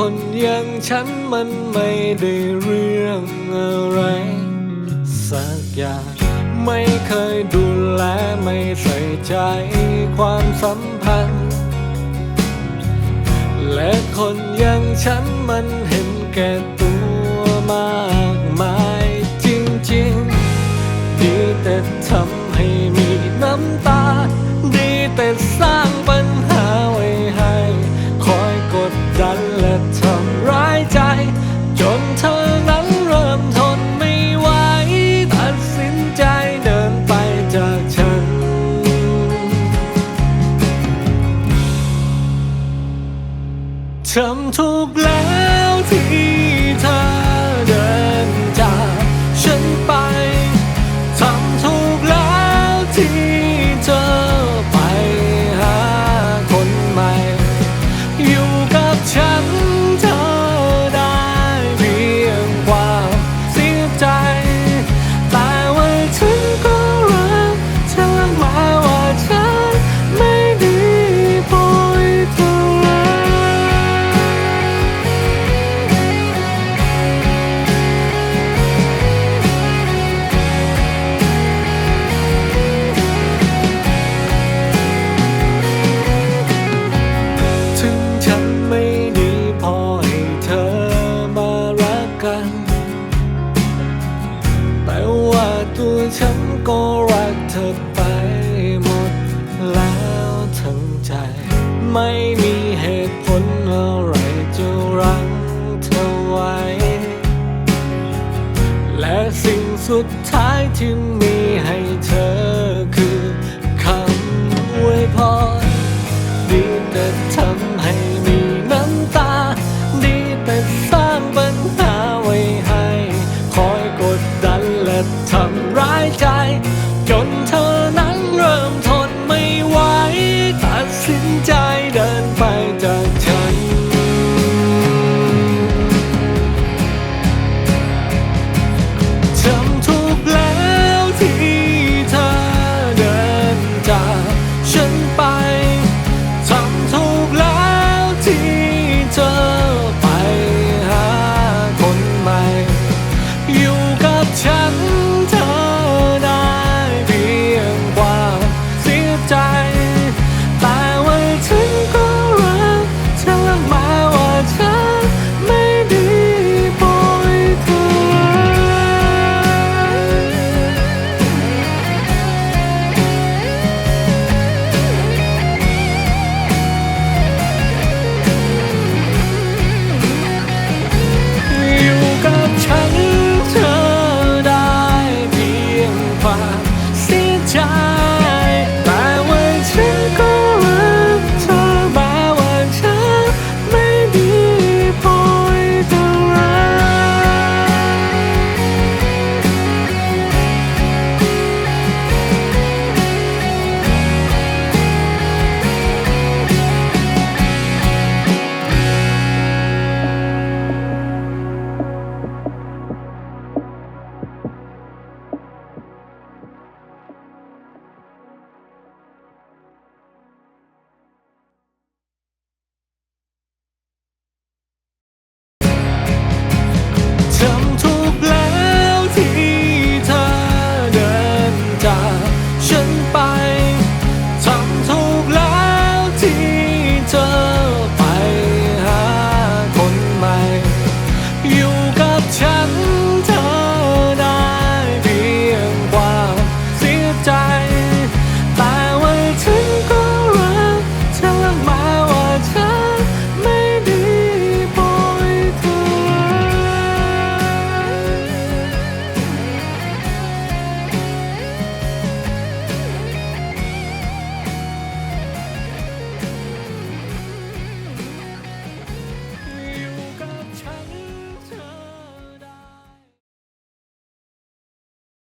คนอย่างฉันมันไม่ได้เรื่องอะไร สักอย่าง ไม่เคยดูแลไม่ใส่ใจความสัมพันธ์ และคนอย่างฉันมันเห็นแก่ตัวมากมายจริงๆ ดีแต่ทำให้มีน้ำตา ดีแต่ นเธอนั้นเริ่มทนไม่ไหวตัดสินใจเดินไปจากฉัน ทำถูกแล้วที่เธอเดินจากฉันไป ทำถูกแล้วที่ ตัวฉันก็รักเธอไปหมดแล้วทั้งใจ ไม่มีเหตุผลอะไรจะรั้งเธอไว้ และสิ่งสุดท้ายที่มี ทำร้ น